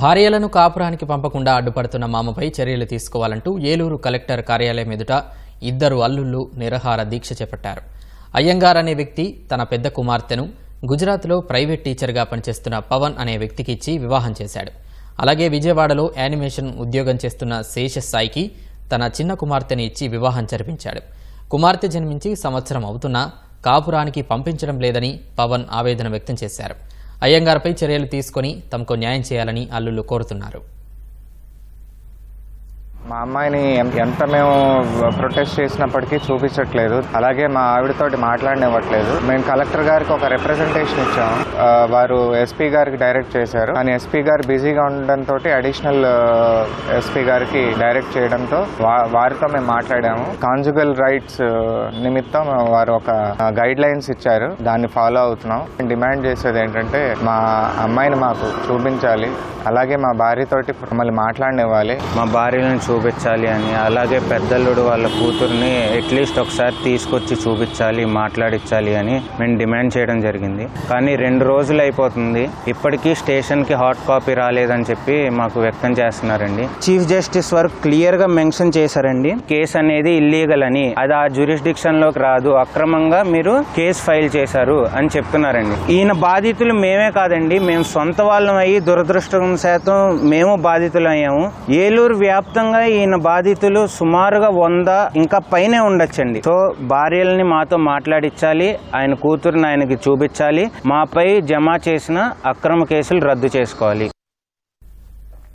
భార్యలను కాపురానికి పంపకుండా అడ్డుపడుతున్న మామపై చర్యలు తీసుకోవాలంటూ ఏలూరు కలెక్టర్ కార్యాలయం ఎదుట ఇద్దరు అల్లుళ్ళు నిరహార దీక్ష చేపట్టారు. అయ్యంగార్ అనే వ్యక్తి తన పెద్ద కుమార్తెను గుజరాత్లో ప్రైవేట్ టీచర్గా పనిచేస్తున్న పవన్ అనే వ్యక్తికి ఇచ్చి వివాహం చేశాడు. అలాగే విజయవాడలో యానిమేషన్ ఉద్యోగం చేస్తున్న శేష సాయికి తన చిన్న కుమార్తెని ఇచ్చి వివాహం జరిపించాడు. కుమార్తె జన్మించి సంవత్సరం అవుతున్నా కాపురానికి పంపించడం లేదని పవన్ ఆవేదన వ్యక్తం చేశారు. అయ్యంగార్పై చర్యలు తీసుకొని తమకు న్యాయం చేయాలని అల్లుళ్ళు కోరుతున్నారు. మా అమ్మాయిని ఎంత మేము ప్రొటెస్ట్ చేసినప్పటికీ చూపించట్లేదు. అలాగే మా ఆవిడతోటి మాట్లాడనివ్వట్లేదు. మేము కలెక్టర్ గారికి ఒక రిప్రజెంటేషన్ ఇచ్చాము. వారు ఎస్పీ గారికి డైరెక్ట్ చేశారు. కానీ ఎస్పీ గారు బిజీగా ఉండడంతో అడిషనల్ ఎస్పీ గారికి డైరెక్ట్ చేయడంతో వా- వారితో మేము మాట్లాడాము. కాన్జుగల్ రైట్స్ నిమిత్తం వారు ఒక గైడ్ లైన్స్ ఇచ్చారు. దాన్ని ఫాలో అవుతున్నాం. డిమాండ్ చేసేది ఏంటంటే మా అమ్మాయిని మాకు చూపించాలి. అలాగే మా భార్యతోటి మమ్మల్ని మాట్లాడనివ్వాలి. మా భార్యలను చూపించాలి అని. అలాగే పెద్దల్లుడు వాళ్ళ కూతుర్ని అట్లీస్ట్ ఒకసారి తీసుకొచ్చి చూపించాలి మాట్లాడించాలి అని మేము డిమాండ్ చేయడం జరిగింది. కానీ రెండు రోజులు అయిపోతుంది. ఇప్పటికీ స్టేషన్కి హాట్ కాపీ రాలేదని చెప్పి మాకు వ్యక్తం చేస్తున్నారండి. చీఫ్ జస్టిస్ వారు క్లియర్గా మెన్షన్ చేశారండి. కేసు అనేది ఇల్లీగల్ అని. అది ఆ జ్యూరిస్డిక్షన్లోకి రాదు. అక్రమంగా మీరు కేసు ఫైల్ చేశారు అని చెప్తున్నారండి. ఈయన బాధితులు మేమే కాదండి. మేము సొంత వాళ్ళం అయ్యి దురదృష్టం శాతం మేము బాధితులు అయ్యాము ఏలూరు వ్యాప్తంగా ఈయన బాధితులు సుమారుగా వంద ఇంకా పైనే ఉండొచ్చండి. సో భార్యల్ని మాతో మాట్లాడించాలి ఆయన కూతురుని ఆయనకి చూపించాలి మాపై జమ చేసిన అక్రమ కేసులు రద్దు చేసుకోవాలి.